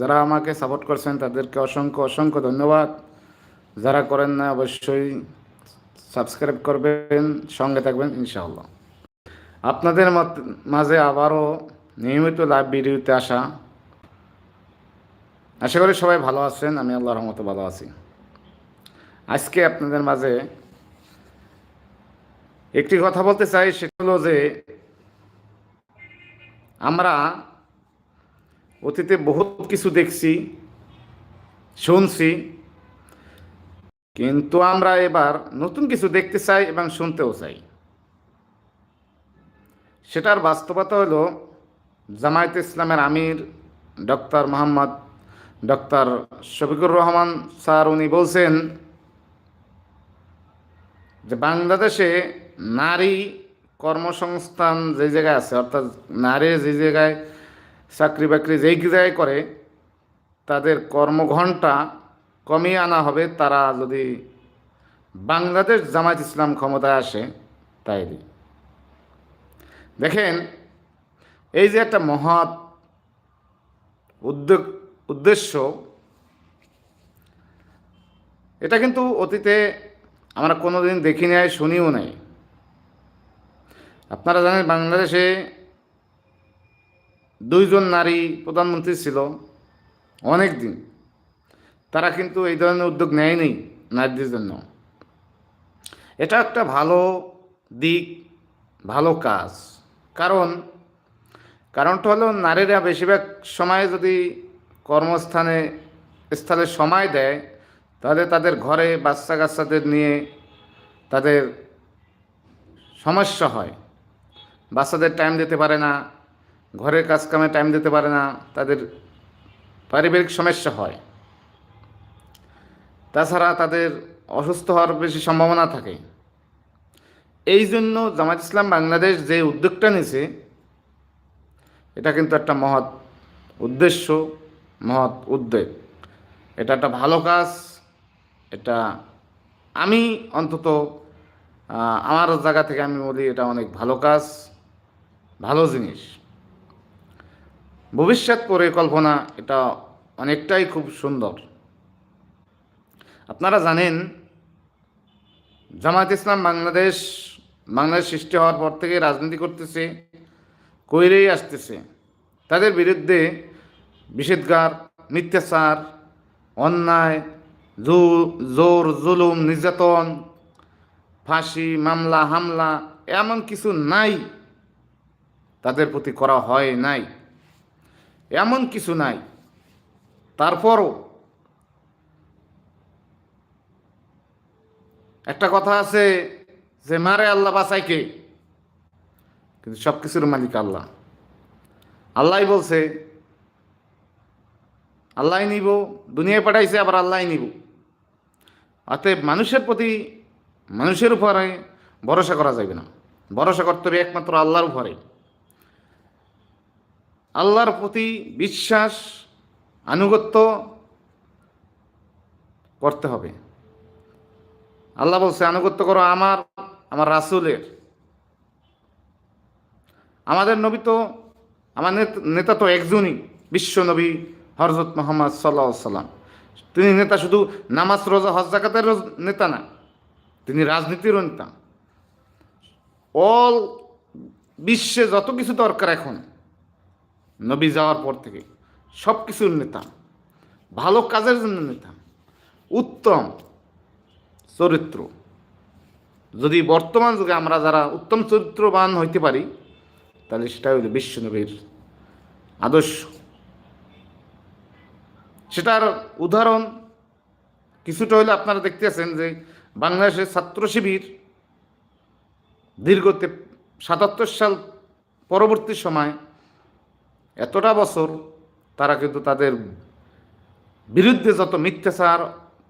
যারা আমাকে সাপোর্ট করছেন, তাদেরকে অসংখ্য অসংখ্য ধন্যবাদ। যারা করেন না, অবশ্যই সাবস্ক্রাইব করবেন, সঙ্গে থাকবেন, ইনশাআল্লাহ। আপনাদের মাঝে আবারও নিয়মিত লাইভ ভিডিওতে আসা। আশা করি সবাই ভালো আছেন, আমি আল্লাহ রহমতে ভালো আছি। আজকে আপনাদের মাঝে একটি কথা বলতে চাই, সেটা হলো যে আমরা অতীতে বহুত কিছু দেখছি, শুনছি। কিন্তু আমরা এবার নতুন কিছু দেখতে চাই এবং শুনতেও চাই। সেটার বাস্তবতা হলো জামায়াত ইসলামের আমির doctor Mohammad doctor Shafiqur Rahman sir, উনি বলছেন যে বাংলাদেশে নারী কর্মসংস্থান যে জায়গায় আছে, অর্থাৎ নারী যে জায়গায় চাকরি বাকরি যেই জায়গায় করে, তাদের কর্মঘণ্টা কমিয়ে আনা হবে তারা যদি বাংলাদেশ জামায়াত ইসলাম ক্ষমতায় আসে তাই দেখেন, এই যে একটা মহৎ উদ্যোগ, উদ্দেশ্য, এটা কিন্তু অতীতে আমরা কোনোদিন দেখি নাই শুনিও নাই। আপনারা জানেন বাংলাদেশে দুইজন নারী প্রধানমন্ত্রী ছিল অনেক দিন। তারা কিন্তু এই ধরনের উদ্যোগ নেয়নি নারীদের জন্য। এটা একটা ভালো দিক, ভালো কাজ। কারণ, কারণটা হলো নারীরা বেশিরভাগ সময় যদি কর্মস্থানে, স্থলে সময় দেয়, তাহলে তাদের ঘরে বাচ্চা কাচ্চাদের নিয়ে তাদের সমস্যা হয়। বাচ্চাদের টাইম দিতে পারে না ঘরের কাজকামে টাইম দিতে পারে না, তাদের পারিবারিক সমস্যা হয়। তাছাড়া তাদের অসুস্থ হওয়ার বেশি সম্ভাবনা থাকে। এই জন্য জামাত ইসলাম বাংলাদেশ যে উদ্যোগটা নিছে এটা কিন্তু একটা মহৎ উদ্দেশ্য, মহৎ উদ্যোগ। এটা একটা ভালো কাজ, এটা আমি অন্তত আমার জায়গা থেকে আমি বলি এটা অনেক ভালো কাজ, ভালো জিনিস। ভবিষ্যৎ পরিকল্পনা এটা অনেকটাই খুব সুন্দর। আপনারা জানেন, জামায়াত ইসলাম বাংলাদেশ বাংলাদেশ সৃষ্টি হওয়ার পর থেকে রাজনীতি করতেছে, কইরেই আসতেছে। তাদের বিরুদ্ধে নিষেধগার মিথ্যাচার, অন্যায় জোর, জুলুম, নির্যাতন, ফাঁসি, মামলা, হামলা, এমন কিছু নাই। তাদের প্রতি করা হয় নাই। এমন কিছু নাই। তারপরও একটা কথা আছে যে, মারে আল্লাহ বাঁচাইকে কিন্তু সব কিছুর মালিক আল্লাহ। আল্লাহ বলছে আল্লাহ নিব, দুনিয়ায় পাঠাইছে, আবার আল্লাহ নিব। অতএব মানুষের প্রতি, মানুষের উপরে ভরসা করা যাবে না। ভরসা করতে হবে একমাত্র আল্লাহর উপরে। আল্লাহর প্রতি বিশ্বাস, আনুগত্য করতে হবে। আল্লাহ বলছে, আনুগত্য করো আমার আমার রাসুলের। আমাদের নবী তো, আমার নেত- তো একজনই, বিশ্ব নবী হরজত মোহাম্মদ সাল্লাহ সাল্লাম তিনি নেতা শুধু নামাজ, রোজা, হজ জাকাতের নেতা না, তিনি রাজনীতিরও নেতা। অল বিশ্বে যত কিছু দরকার এখন নবী যাওয়ার পর থেকে সব কিছুর নেতা, ভালো কাজের জন্য নেতা, উত্তম চরিত্র। যদি বর্তমান যুগে আমরা যারা উত্তম চরিত্রবান হইতে পারি, তাহলে সেটা হইল বিশ্বনবীর আদর্শ। সেটার উদাহরণ কিছুটা হলে আপনারা দেখতে আছেন যে বাংলাদেশের ছাত্র শিবির দীর্ঘ সাতাত্তর সাল পরবর্তী সময় এতটা বছর তারা কিন্তু তাদের বিরুদ্ধে যত মিথ্যাচার,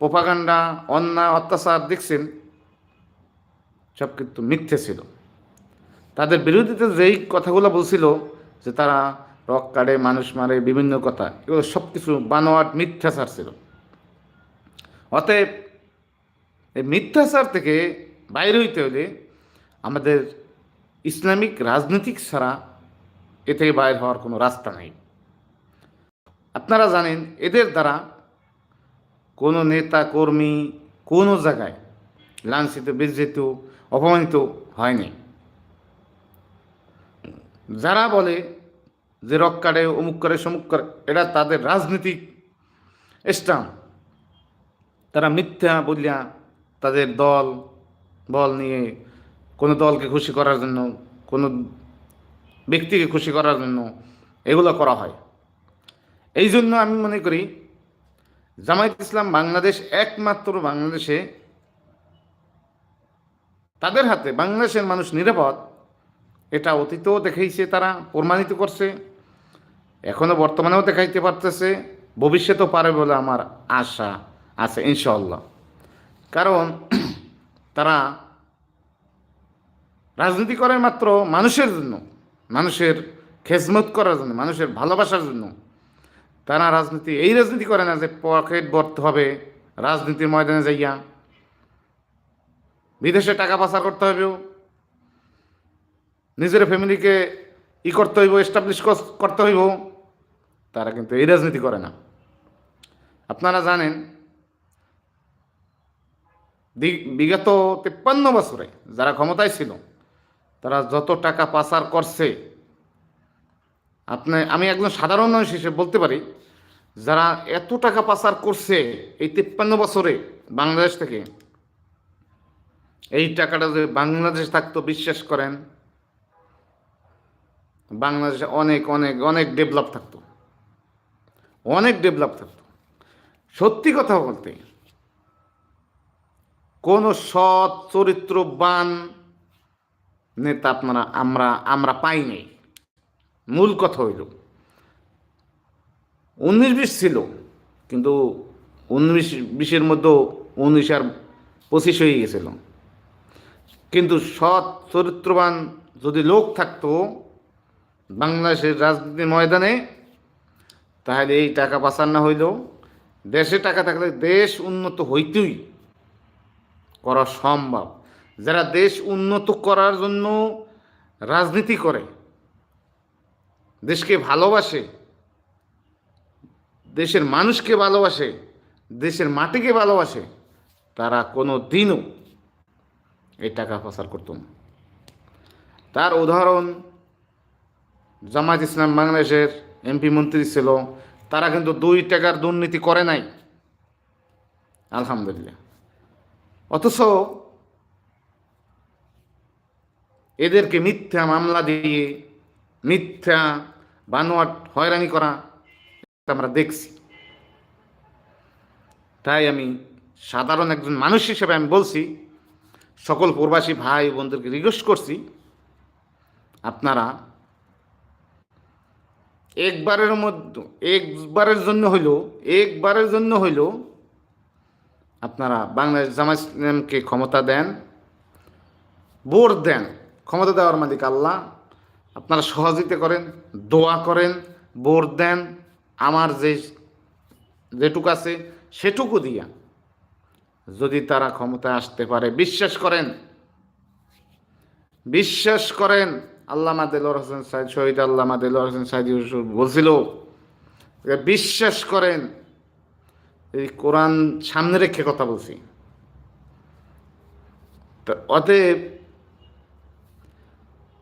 প্রপাগান্ডা, অন্যায়, অত্যাচার দেখছেন, সব কিন্তু মিথ্যে ছিল। তাদের বিরোধীতে যেই কথাগুলো বলছিল যে তারা রক কাটে মানুষ মারে, বিভিন্ন কথা, এগুলো সব কিছু বানোয়াট মিথ্যাচার ছিল। অতএব এই মিথ্যাচার থেকে বাইরে হইতে হলে আমাদের ইসলামিক রাজনৈতিক ছাড়া এ থেকে বাইর হওয়ার কোনো রাস্তা নেই। আপনারা জানেন, এদের দ্বারা কোনো নেতা, কর্মী কোনো জায়গায় লাঞ্ছিত বিজিত অপমানিত হয়নি। যারা বলে যে রক কাটে, অমুক করে, সমুক করে এটা তাদের রাজনীতিক স্টাম তারা মিথ্যা বলিয়া তাদের দল, বল নিয়ে কোনো দলকে খুশি করার জন্য কোনো ব্যক্তিকে খুশি করার জন্য এগুলো করা হয়। এই জন্য আমি মনে করি জামায়াত ইসলাম বাংলাদেশ একমাত্র বাংলাদেশে তাদের হাতে বাংলাদেশের মানুষ নিরাপদ। এটা অতীতেও দেখাইছে তারা, প্রমাণিত করছে, এখনও বর্তমানেও দেখাইতে পারতেছে, ভবিষ্যতেও পারে বলে আমার আশা আছে ইনশাল্লাহ কারণ তারা রাজনীতি করে মাত্র মানুষের জন্য। মানুষের খেজমত করার জন্য, মানুষের ভালোবাসার জন্য। তারা রাজনীতি, এই রাজনীতি করে না যে পকেট ভরতে হবে, রাজনীতির ময়দানে যাইয়া। বিদেশে টাকা পাচার করতে হবে নিজের ফ্যামিলিকে ই করতে হইব এস্টাবলিশ করতে হইব। তারা কিন্তু এই রাজনীতি করে না। আপনারা জানেন বিগত তেপ্পান্ন বছরে যারা ক্ষমতায় ছিল তারা যত টাকা পাচার করছে, আপনি, আমি একজন সাধারণ মানুষ হিসেবে বলতে পারি, যারা এত টাকা পাচার করছে এই তিপ্পান্ন বছরে বাংলাদেশ থেকে, এই টাকাটা যদি বাংলাদেশ থাকতো, বিশ্বাস করেন, বাংলাদেশে অনেক অনেক অনেক ডেভেলপ থাকতো, অনেক ডেভেলপ থাকতো। সত্যি কথা বলতে, কোন সৎ, চরিত্রবান নেতা আপনারা, আমরা আমরা পাই নাই। মূল কথা হইল, উনিশ বিশ ছিল, কিন্তু উনিশ বিশের মধ্যেও উনিশ আর পঁচিশ হয়ে গেছিল। কিন্তু সৎ, চরিত্রবান যদি লোক থাকতো বাংলাদেশের রাজনীতির ময়দানে, তাহলে এই টাকা পাচার না হইলেও দেশে টাকা থাকলে দেশ উন্নত হইতেই করা সম্ভব। যারা দেশ উন্নত করার জন্য রাজনীতি করে, দেশকে ভালোবাসে, দেশের মানুষকে ভালোবাসে, দেশের মাটিকে ভালোবাসে, তারা কোনো দিনও এই টাকা পাচার করত না। তার উদাহরণ, জামায়াত ইসলাম বাংলাদেশের এমপি মন্ত্রী ছিল, তারা কিন্তু দুই টাকার দুর্নীতি করে নাই। আলহামদুলিল্লাহ। অথচ এদেরকে মিথ্যা মামলা দিয়ে, মিথ্যা বানোয়াট হয়রানি করা আমরা দেখছি। তাই আমি সাধারণ একজন মানুষ হিসেবে আমি বলছি, সকল প্রবাসী ভাই বোনদেরকে রিকোয়েস্ট করছি, আপনারা একবারের মধ্যে, একবারের জন্য হইল, একবারের জন্য হইল, আপনারা বাংলাদেশ ইসলামকে ক্ষমতা দেন, ভোট দেন। ক্ষমতা দেওয়ার মালিক আল্লাহ। আপনারা সহযোগিতা করেন, দোয়া করেন বোর দেন। আমার যে যেটুকু আছে সেটুকু দিয়া যদি তারা ক্ষমতায় আসতে পারে, বিশ্বাস করেন। বিশ্বাস করেন। আল্লামা দেলোর হোসেন সাইদ, শহীদ আল্লামা দেলোর হোসেন সাইদ ইউসুফ বলছিল বিশ্বাস করেন। এই কোরআন সামনে রেখে কথা বলছি। অতএব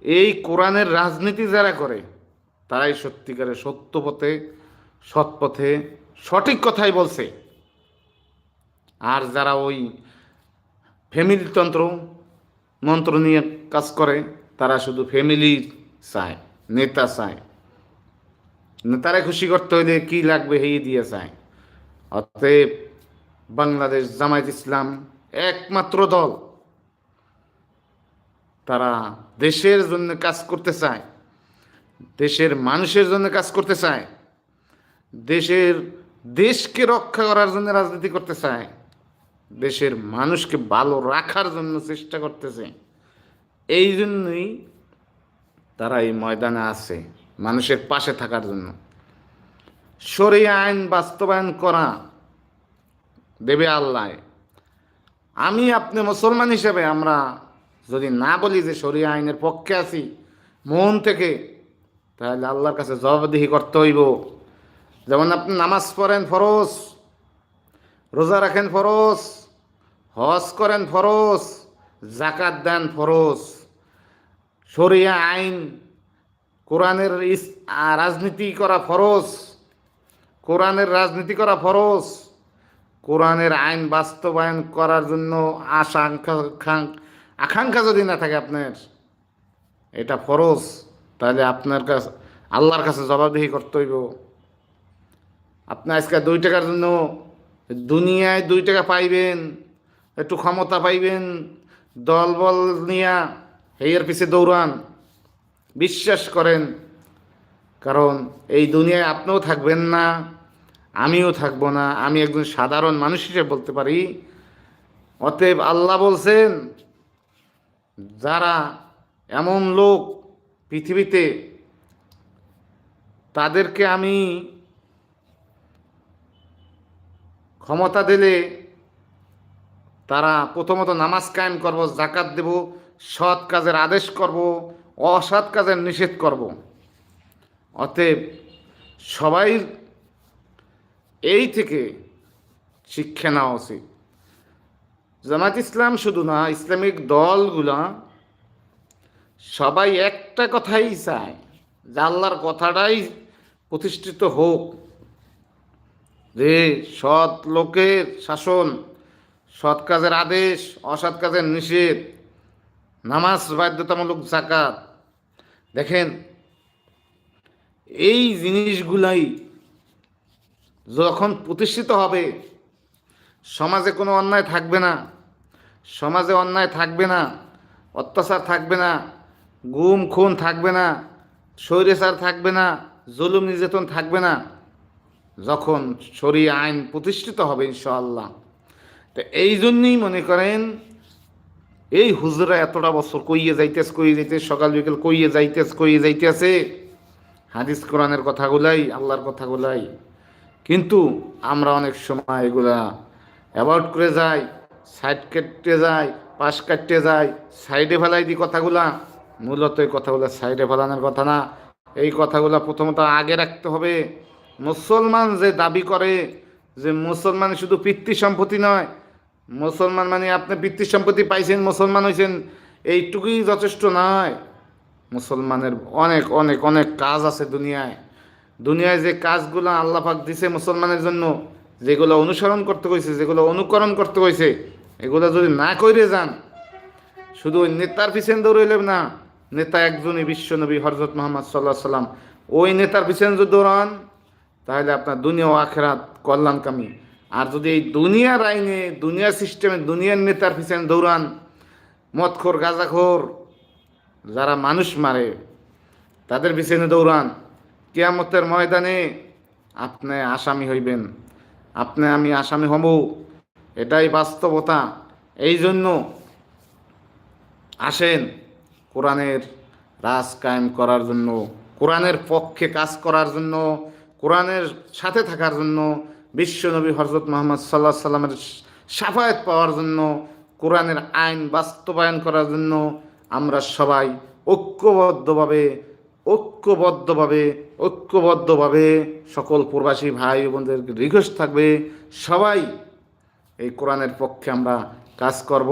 এই কোরআনের রাজনীতি যারা করে, তারাই সত্যিকারে সত্য পথে সৎ পথে সঠিক কথাই বলছে। আর যারা ওই ফ্যামিলিতন্ত্র মন্ত্র নিয়ে কাজ করে, তারা শুধু ফ্যামিলি চায়, নেতা চায়। নেতারা খুশি করতে হইলে কি লাগবে এই দিয়ে চায়। অতএব বাংলাদেশ জামায়াত ইসলাম একমাত্র দল। তারা দেশের জন্য কাজ করতে চায়, দেশের মানুষের জন্য কাজ করতে চায়, দেশের দেশকে রক্ষা করার জন্য রাজনীতি করতে চায়, দেশের মানুষকে ভালো রাখার জন্য চেষ্টা করতেছে। এই জন্যই তারা এই ময়দানে আছে, মানুষের পাশে থাকার জন্য। সরিয়া আইন বাস্তবায়ন করা দেবে আল্লাহ। আমি আপনি মুসলমান হিসেবে আমরা যদি না বলি যে সরিয়া আইনের পক্ষে আছি, মন থেকে, তাহলে আল্লাহর কাছে জবাবদিহি করতে হইব। যেমন আপনি নামাজ পড়েন ফরজ, রোজা রাখেন ফরজ, হজ করেন ফরজ জাকাত দেন ফরজ। শরিয়া আইন, কোরআনের রাজনীতি করা ফরজ, কোরআনের রাজনীতি করা ফরজ। কোরআনের আইন বাস্তবায়ন করার জন্য আশা আকাঙ্ক্ষা- যদি না থাকে আপনার, এটা ফরজ, তাহলে আপনার কাছে, আল্লাহর কাছে জবাবদিহি করতে হইব। আপনি আজকে দুই টাকার জন্য দুনিয়ায় দুই টাকা পাইবেন, একটু ক্ষমতা পাইবেন, দল বল নিয়া হেয়ের পিছে দৌড়ান। বিশ্বাস করেন, কারণ এই দুনিয়ায় আপনিও থাকবেন না, আমিও থাকব না। আমি একজন সাধারণ মানুষ হিসেবে বলতে পারি। অতএব আল্লাহ বলছেন যারা এমন লোক পৃথিবীতে, তাদেরকে আমি ক্ষমতা দিলে তারা প্রথমত নামাজ কায়েম করব জাকাত দেব, সৎ কাজের আদেশ করব, অসৎ কাজের নিষেধ করব। অতএব সবাই এই থেকে শিক্ষা নেওয়া উচিত। জামাত ইসলাম শুধু না, ইসলামিক দলগুলা সবাই একটা কথাই চায়, যে আল্লাহর কথাটাই প্রতিষ্ঠিত হোক। যে সৎ লোকের শাসন, সৎ কাজের আদেশ, অসৎ কাজের নিষেধ, নামাজ বাধ্যতামূলক জাকাত দেখেন, এই জিনিসগুলাই যখন প্রতিষ্ঠিত হবে সমাজে কোনো অন্যায় থাকবে না। সমাজে অন্যায় থাকবে না। অত্যাচার থাকবে না। গুম, খুন থাকবে না। স্বৈরাচার থাকবে না। জুলুম, নির্যাতন থাকবে না। যখন শরীয় আইন প্রতিষ্ঠিত হবে ইনশাআল্লাহ। তো এই জন্যই মনে করেন, এই হুজরা এতটা বছর কইয়ে যাইতেস কইয়ে যাইতেস সকাল বিকেল কইয়ে যাইতেস কইয়ে যাইতেছে। হাদিস, কোরআনের কথাগুলাই, আল্লাহর কথাগুলাই। কিন্তু আমরা অনেক সময় এগুলা অ্যাভয়েড করে যায়, সাইড কেটে যায়, পাশ কাটতে যায়, সাইডে ফেলাই দিই কথাগুলা। মূলত এই কথাগুলো সাইডে ফেলানোর কথা না। এই কথাগুলো প্রথমত আগে রাখতে হবে। মুসলমান যে দাবি করে যে মুসলমান শুধু পিতৃ সম্পত্তি নয়, মুসলমান মানে আপনি পিতৃ সম্পত্তি পাইছেন, মুসলমান হয়েছেন এইটুকুই যথেষ্ট নয়। মুসলমানের অনেক অনেক অনেক কাজ আছে দুনিয়ায়। দুনিয়ায় যে কাজগুলো আল্লাহ পাক দিছে মুসলমানের জন্য যেগুলো অনুসরণ করতে কইছে, যেগুলো অনুকরণ করতে কইছে, এগুলো যদি না কইরে যান, শুধু ওই নেতার পিছন দৌড়াইলেন না, নেতা একজনই বিশ্বনবী হরজত মোহাম্মদ সাল্লাহ সাল্লাম ওই নেতার পিছন যদি দৌড়ান, তাহলে আপনার দুনিয়া ও আখেরাত কল্যাণকামী। আর যদি এই দুনিয়ার আইনে দুনিয়া সিস্টেমে দুনিয়ার নেতার পিছনে দৌড়ান, মদখোর, গাঁজাখোর, যারা মানুষ মারে, তাদের পিছনে দৌড়ান। কেয়ামতের ময়দানে আপনি আসামি হইবেন। আপনি আমি আসামি হব। এটাই বাস্তবতা। এই জন্য আসেন কোরআনের রাজ কায়েম করার জন্য, কোরআনের পক্ষে কাজ করার জন্য, কোরআনের সাথে থাকার জন্য, বিশ্বনবী হজরত মোহাম্মদ সাল্লাহ সাল্লামের সাফায়াত পাওয়ার জন্য, কোরআনের আইন বাস্তবায়ন করার জন্য আমরা সবাই ঐক্যবদ্ধভাবে ঐক্যবদ্ধভাবে ঐক্যবদ্ধভাবে সকল প্রবাসী ভাই বোনদের রিকোয়েস্ট থাকবে, সবাই এই কোরআনের পক্ষে আমরা কাজ করব,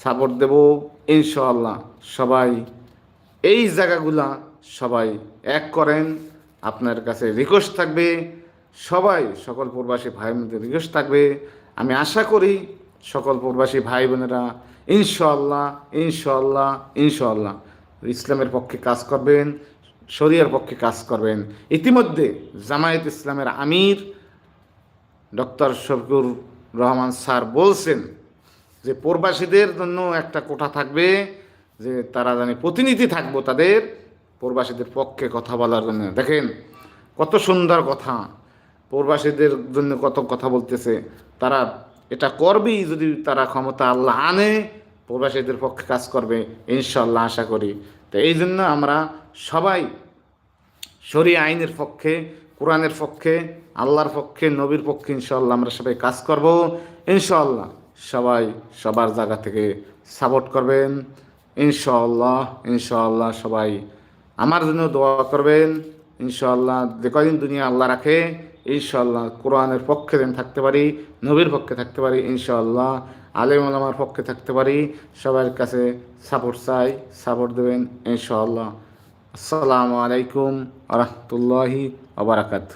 সাপোর্ট দেব, ইনশাআল্লাহ সবাই এই জায়গাগুলা সবাই এক করেন, আপনার কাছে রিকোয়েস্ট থাকবে, সবাই সকল প্রবাসী ভাই বোনদের রিকোয়েস্ট থাকবে। আমি আশা করি সকল প্রবাসী ভাই বোনেরা ইনশাআল্লাহ ইনশাআল্লাহ ইনশাআল্লাহ ইসলামের পক্ষে কাজ করবেন শরিয়ার পক্ষে কাজ করবেন। ইতিমধ্যে জামায়াত ইসলামের আমির ডক্টর শফিকুর রহমান স্যার বলছেন যে প্রবাসীদের জন্য একটা কোঠা থাকবে, যে তারা জানি প্রতিনিধি থাকব তাদের, প্রবাসীদের পক্ষে কথা বলার জন্য। দেখেন, কত সুন্দর কথা। প্রবাসীদের জন্য কত কথা বলতেছে। তারা এটা করবেই যদি তারা ক্ষমতা আল্লাহ আনে। প্রবাসীদের পক্ষে কাজ করবে ইনশাল্লাহ আশা করি। তো এই জন্য আমরা সবাই শরীয় আইনের পক্ষে, কোরআনের পক্ষে, আল্লাহর পক্ষে, নবীর পক্ষে ইনশাল্লাহ আমরা সবাই কাজ করব। ইনশাল্লাহ সবাই সবার জায়গা থেকে সাপোর্ট করবেন। ইনশাল্লাহ ইনশাল্লাহ সবাই আমার জন্য দোয়া করবেন। ইনশাআল্লাহ যে কদিন দুনিয়া আল্লাহ রাখে, ইনশাআল্লাহ কোরআনের পক্ষে যেন থাকতে পারি, নবীর পক্ষে থাকতে পারি, ইনশাআল্লাহ আলেম আলামার পক্ষে থাকতে পারি। সবার কাছে সাপোর্ট চাই সাপোর্ট দেবেন ইনশাআল্লাহ। আসসালামু আলাইকুম রহমতুল্লাহি আবরাকাত